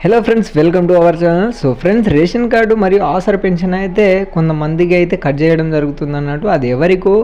Hello friends welcome to our channel so friends ration card మరియు Aasara pension అయితే కొంతమందికి అయితే కట్ చేయడం జరుగుతుంది అన్నట్టు అది ఎవరికో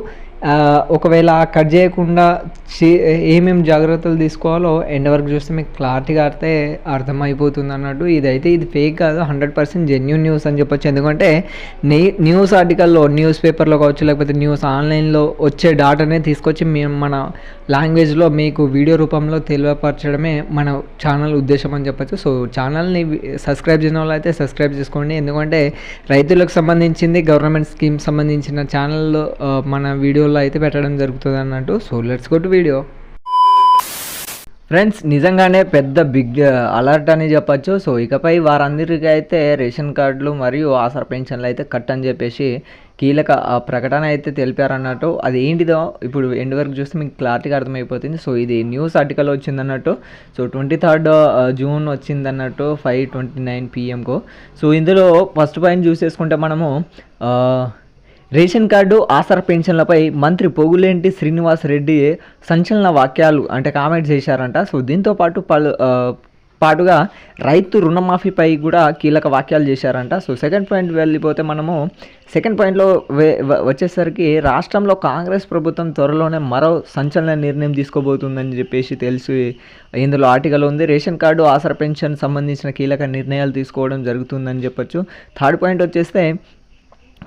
ఒకవేళ కట్ చేయకుండా చే- జాగ్రత్తలు తీసుకోవాలో ఎండ్ వరకు చూస్తే మీకు క్లారిటీగా అయితే అర్థమైపోతుంది అన్నట్టు. ఇదైతే ఇది ఫేక్ కాదు హండ్రెడ్ పర్సెంట్ జెన్యున్ న్యూస్ అని చెప్పొచ్చు. ఎందుకంటే నే న్యూస్ ఆర్టికల్లో న్యూస్ పేపర్లో కావచ్చు లేకపోతే న్యూస్ ఆన్లైన్లో వచ్చే డాటానే తీసుకొచ్చి మేము మన లాంగ్వేజ్లో మీకు వీడియో రూపంలో తెలియపరచడమే మన ఛానల్ ఉద్దేశం అని చెప్పొచ్చు. సో ఛానల్ని సబ్స్క్రైబ్ చేసిన వాళ్ళు అయితే సబ్స్క్రైబ్ చేసుకోండి. ఎందుకంటే రైతులకు సంబంధించింది గవర్నమెంట్ స్కీమ్ సంబంధించిన ఛానల్ మన వీడియోలో అయితే పెట్టడం జరుగుతుంది అన్నట్టు. So let's go to video friends నిజంగానే పెద్ద బిగ్ అలర్ట్ uh, అని చెప్పచ్చు. సో ఇకపై వారందరికీ అయితే రేషన్ కార్డులు మరియు ఆసరా పెన్షన్లు అయితే కట్ అని చెప్పేసి కీలక ఆ, ప్రకటన అయితే తెలిపారన్నట్టు అది ఏంటిదో ఇప్పుడు ఎండ్ వరకు చూస్తే మీకు క్లారిటీగా అర్థమైపోతుంది. సో ఇది న్యూస్ ఆర్టికల్ వచ్చిందన్నట్టు సో ట్వంటీ థర్డ్ జూన్ వచ్చిందన్నట్టు ఫైవ్ ట్వంటీ నైన్ పిఎంకు సో ఇందులో ఫస్ట్ పాయింట్ చూసేసుకుంటే మనము uh, రేషన్ కార్డు ఆసరా పెన్షన్లపై మంత్రి పొగులేంటి శ్రీనివాస్ రెడ్డి సంచలన వాక్యాలు అంటే కామెంట్ చేశారంట. సో దీంతో పాటు పలు పాటుగా రైతు రుణమాఫీపై కూడా కీలక వాక్యాలు చేశారంట. సో సెకండ్ పాయింట్ వెళ్ళిపోతే మనము సెకండ్ పాయింట్లో వే- వచ్చేసరికి రాష్ట్రంలో కాంగ్రెస్ ప్రభుత్వం త్వరలోనే మరో సంచలన నిర్ణయం తీసుకోబోతుందని చెప్పేసి తెలిసి ఇందులో ఆర్టికల్ ఉంది. రేషన్ కార్డు ఆసరా పెన్షన్ సంబంధించిన కీలక నిర్ణయాలు తీసుకోవడం జరుగుతుందని చెప్పొచ్చు. థర్డ్ పాయింట్ వచ్చేస్తే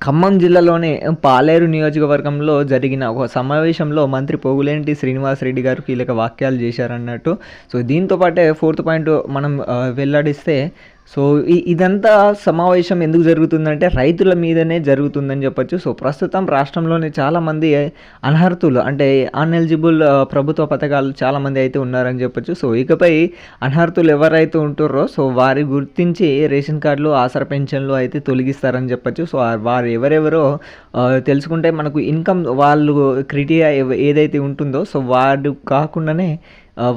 ఖమ్మం జిల్లాలోని పాలేరు నియోజకవర్గంలో జరిగిన ఒక సమావేశంలో మంత్రి పోగులేంటి శ్రీనివాసరెడ్డి గారు కీలక వాక్యాలు చేశారన్నట్టు. సో దీంతో పాటే ఫోర్త్ పాయింట్ మనం వెల్లడిస్తే సో ఇదంతా సమావేశం ఎందుకు జరుగుతుందంటే రైతుల మీదనే జరుగుతుందని చెప్పొచ్చు. సో ప్రస్తుతం రాష్ట్రంలోని చాలామంది అనర్హులు అంటే అన్ఎలిజిబుల్ ప్రభుత్వ పథకాలు చాలామంది అయితే ఉన్నారని చెప్పొచ్చు. సో ఇకపై అనర్హులు ఎవరైతే ఉంటుర్రో సో వారి గుర్తించి రేషన్ కార్డులు ఆసర పెన్షన్లు అయితే తొలగిస్తారని చెప్పొచ్చు. సో వారు ఎవరెవరో తెలుసుకుంటే మనకు ఇన్కమ్ వాళ్ళు క్రిటీరియా ఏదైతే ఉంటుందో సో వాడు కాకుండానే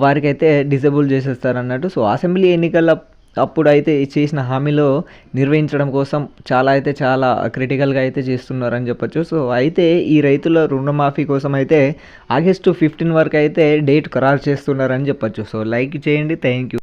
వారికైతే డిజేబుల్ చేసేస్తారన్నట్టు. సో అసెంబ్లీ ఎన్నికల అప్పుడు అయితే చేసిన హామీలో నిర్వహించడం కోసం చాలా అయితే చాలా క్రిటికల్గా అయితే చేస్తున్నారని చెప్పొచ్చు. సో అయితే ఈ రైతుల రుణమాఫీ కోసం అయితే ఆగస్టు ఫిఫ్టీన్ వరకు అయితే డేట్ ఖరారు చేస్తున్నారని చెప్పొచ్చు. సో లైక్ చేయండి. Thank you